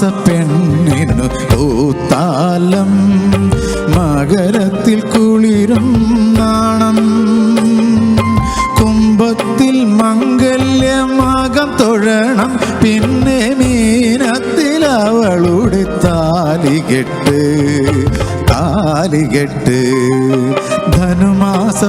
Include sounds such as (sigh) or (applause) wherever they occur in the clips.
ധനുമാസ പെണ്ണിനു തൂത്താലം മകരത്തിൽ കുളിരും നാണം. കുംഭത്തിൽ മംഗല്യമാകം തൊഴണം പിന്നെ മീനത്തിൽ അവളുടെ താലികെട്ട് താലികെട്ട് ധനുമാസ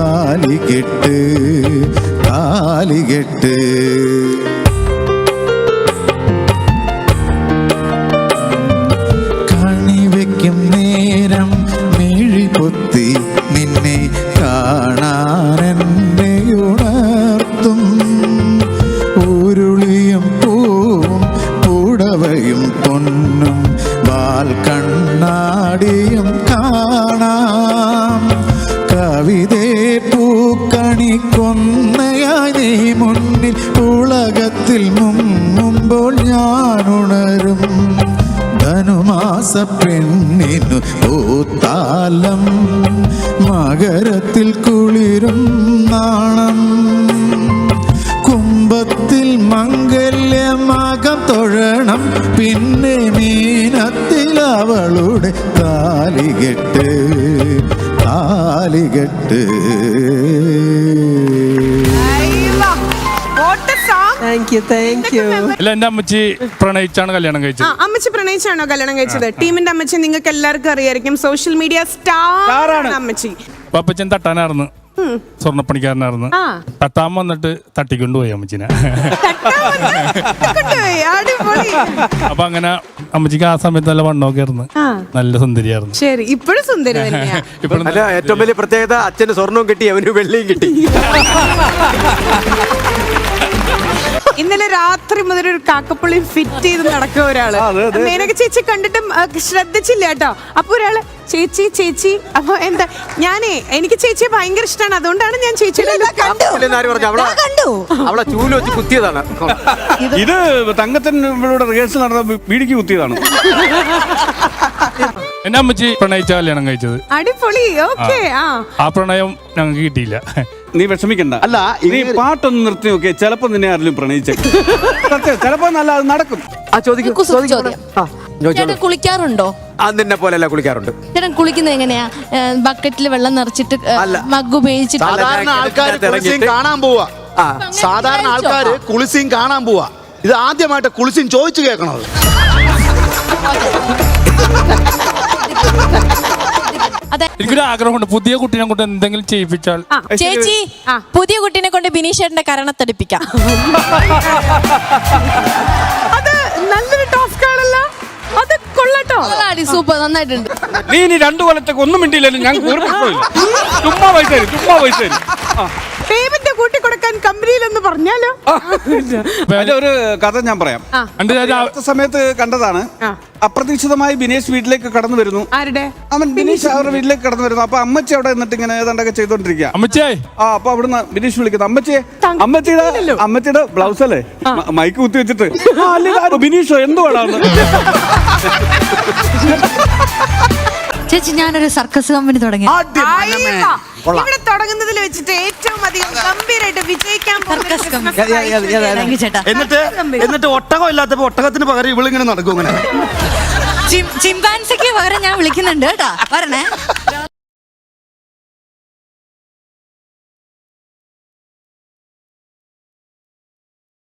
താലികെട്ട് കണി വെക്കും നേരം മിഴി പൊത്തി നിന്നെ കാണാനെന്നെ ഉണർത്തും. ഉരുളിയും പൂവും പുടവയും പൊന്നും വാൽ കണ്ണാടിയും കൊന്നയായി നീ മുന്നിൽ ഉളകത്തിൽ മുമ്പോൾ ഞാൻ ഉണരും ധനുമാസ പെണ്ണിനു പൂത്താലം മകരത്തിൽ കുളിരും നാണം. കുംഭത്തിൽ മംഗല്യമാകം തൊഴണം പിന്നെ മീനത്തിൽ അവളുടെ താലികെട്ട് താലികെട്ട് താങ്ക് യു താങ്ക് യു അല്ല എന്റെ അമ്മച്ചി പ്രണയിച്ചാണ് കല്യാണം ആ കഴിച്ചത് അമ്മച്ചി പ്രണയിച്ചാണോ കല്യാണം കഴിച്ചത്? ടീമിന്റെ അമ്മച്ചി നിങ്ങൾക്ക് എല്ലാവർക്കും അറിയായിരിക്കും. സോഷ്യൽ മീഡിയ സ്റ്റാർ ആണ്. അമ്മച്ചി. പപ്പച്ചൻ തട്ടാനായിരുന്നു. സ്വർണപ്പണിക്കാരനായിരുന്നു. ആ. തട്ടാൻ വന്നിട്ട് തട്ടിക്കൊണ്ടുപോയി അമ്മച്ചിനെ. തട്ടാൻ വന്ന് കൊണ്ടുപോയി. അടിപൊളി. അപ്പൊ അങ്ങനെ അമ്മച്ചിക്ക് ആ സമയത്ത് നല്ല വണ്ണമൊക്കെ ആയിരുന്നു നല്ല സുന്ദരിയായിരുന്നു. ശരി ഇപ്പോഴും സുന്ദരി (laughs) തന്നെയാ. ഇപ്പോഴും അല്ല ഏറ്റവും വലിയ പ്രത്യേകത അച്ഛന് സ്വർണവും കിട്ടി അവന് വെള്ളിയും കിട്ടി. (laughs) ഇന്നലെ രാത്രി മുതൽ ഒരു കാക്കപ്പുള്ളി ഫിറ്റ് ചെയ്ത് നടക്കുക ഒരാൾ. മേനക ചേച്ചി കണ്ടിട്ടും ശ്രദ്ധിച്ചില്ല കേട്ടോ. അപ്പൊ ഒരാൾ ചേച്ചി ചേച്ചി. അപ്പൊ എന്താ ഞാനേ എനിക്ക് ചേച്ചിയെ ഭയങ്കര ഇഷ്ടമാണ് അതുകൊണ്ടാണ് ഞാൻ ചേച്ചിയുടെ അവളെ കുത്തിയതാണ്. ഇത് ഇവളുടെ റിഹേഴ്സൽ നടന്ന വീടിക്ക് കുത്തിയതാണ്. എന്റെ അമ്മച്ചി പ്രണയിച്ച കല്യാണം കഴിച്ചത്. അടിപൊളി ഓക്കെ ആ. ആ പ്രണയം ഞങ്ങൾക്ക് കിട്ടിയില്ല. നീ വിഷമിക്കണ്ട. അല്ല, നീ പാട്ടൊന്നും നിർത്തി നോക്കിയാൽ ചിലപ്പോ നിന്നെ ആരെങ്കിലും പ്രണയിച്ചു. സത്യം ചിലപ്പോ നല്ല അത് നടക്കും. ആ ചോദിക്കും ചോദ്യം. ചേട്ടൻ കുളിക്കാറുണ്ടോ? ആ നിന്നെ പോലെയല്ല കുളിക്കാറുണ്ട്. ചേട്ടൻ കുളിക്കുന്നത് എങ്ങനെയാ? ബക്കറ്റിൽ വെള്ളം നിറച്ചിട്ട് അല്ല. മഗ് ഉപയോഗിച്ചിട്ട്. അല്ല, സാധാരണ ഞാൻ ആൾക്കാർ ഇതിനകത്ത് കുളിസിയും ഇറങ്ങിയിട്ട് കാണാൻ പോവാ. ആ. സാധാരണ ആൾക്കാര് കുളിസിയും കാണാൻ പോവാ. ഇത് ആദ്യമായിട്ട് കുളിസിയും ചോദിച്ചു കേൾക്കണത്. അതെ. എനിക്കൊരു ആഗ്രഹമുണ്ട്. പുതിയ കുട്ടീനെ കൊണ്ട് എന്തെങ്കിലും ചെയ്യിപ്പിച്ചാൽ. ചേച്ചി ആ. പുതിയ കുട്ടീനെ കൊണ്ട് ബിനീഷേട്ടന്റെ കരണത്തടിപ്പിക്കാം. (laughs) അത് നല്ലൊരു ടാസ്ക് ആണല്ലോ. അത് കൊള്ളട്ടോ. സൂപ്പർ നന്നായിട്ടുണ്ട്. നീ ഇനി രണ്ടു കൊല്ലത്തേക്ക് ഒന്നും മിണ്ടിയില്ലല്ലോ ഞാൻ ചുമ്മാ പൈസ തരും ചുമ്മാ പൈസ തരും ആ. പേയ്മെന്റ് കൂട്ടി കൊടുക്കാൻ കമ്പനിയിലൊന്ന് പറഞ്ഞാലോ? (laughs) അതിന്റെ ഒരു കഥ ഞാൻ പറയാം. ഞാൻ രാ- അടുത്ത സമയത്ത് കണ്ടതാണ് ആ. അപ്രതീക്ഷിതമായി ബിനേഷ് വീട്ടിലേക്ക് കടന്നു വരുന്നു. ആരുടെ? അവൻ ബിനീഷ് അവരുടെ വീട്ടിലേക്ക് കടന്നു വരുന്നു. അപ്പൊ അമ്മച്ചി അവിടെ നിന്നിട്ട് ഇങ്ങനെ ഏതാണ്ടൊക്കെ ചെയ്തോണ്ടിരിക്കുക അമ്മച്ചേ? ആ അപ്പൊ അവിടുന്ന് ബിനീഷ് വിളിക്കുന്നു. അമ്മച്ചിയെ അമ്മച്ചിയുടെ അമ്മച്ചിയുടെ ബ്ലൗസ് അല്ലേ? മ- മൈക്ക് കുത്തി വെച്ചിട്ട്. "ആ, അല്ല, ഇതാര്? ബിനീഷോ (laughs) ചേച്ചി ഞാനൊരു സർക്കസ് കമ്പനി തുടങ്ങി. ഇവിടെ തുടങ്ങുന്നതിൽ വെച്ചിട്ട് ഏറ്റവും അധികം ഗംഭീരമായിട്ട് വിജയിക്കാൻ പോകുന്ന സർക്കസ് കമ്പനി. ചേട്ടാ. എന്നിട്ട് എന്നിട്ട് ഒട്ടകം ഇല്ലാത്തപ്പോ ഒട്ടകത്തിന് പകരം ഇവളിങ്ങനെ നടക്കും ഇങ്ങനെ. ചിം- ചിമ്പാൻസിക്ക് പകരം ഞാൻ വിളിക്കുന്നുണ്ട് കേട്ടാ. വരണേ.